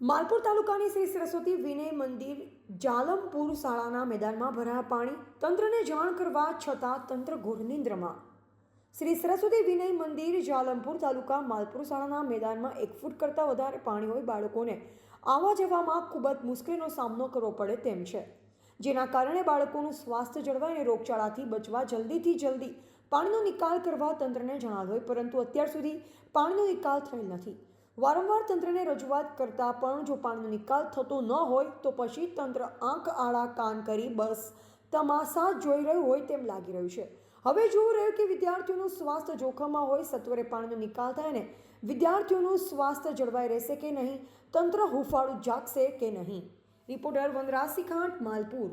માલપુર તાલુકાની શ્રી સરસ્વતી વિનય મંદિર જાલમપુર શાળાના મેદાનમાં ભરાયા પાણી તંત્રને જાણ કરવા છતાં તંત્ર ઘોર નિંદ્રમાં. શ્રી સરસ્વતી વિનય મંદિર જાલમપુર તાલુકા માલપુર શાળાના મેદાનમાં એક ફૂટ કરતાં વધારે પાણી હોય બાળકોને આવવા જવામાં ખૂબ જ મુશ્કેલીનો સામનો કરવો પડે તેમ છે. જેના કારણે બાળકોનું સ્વાસ્થ્ય જળવાય અને રોગચાળાથી બચવા જલ્દીથી જલ્દી પાણીનો નિકાલ કરવા તંત્રને જણાવ્યું પરંતુ અત્યાર સુધી પાણીનો નિકાલ થયેલ નથી. વારંવાર તંત્રને રજૂઆત કરતા પણ જો પાણીનો નિકાલ થતો ન હોય, તો પછી તંત્ર આંખ આડા કાન કરી બસ તમાશા જોઈ રહ્યું હોય તેમ લાગી રહ્યું છે. હવે જોવું રહ્યું કે વિદ્યાર્થીઓનું સ્વાસ્થ્ય જોખમમાં હોય, સત્વરે પાણીનો નિકાલ થાય ને વિદ્યાર્થીઓનું સ્વાસ્થ્ય જળવાઈ રહેશે કે નહીં, તંત્ર હુફાળું જાગશે કે નહીં? રિપોર્ટર વનરાજ સિંઘાટ માલપુર.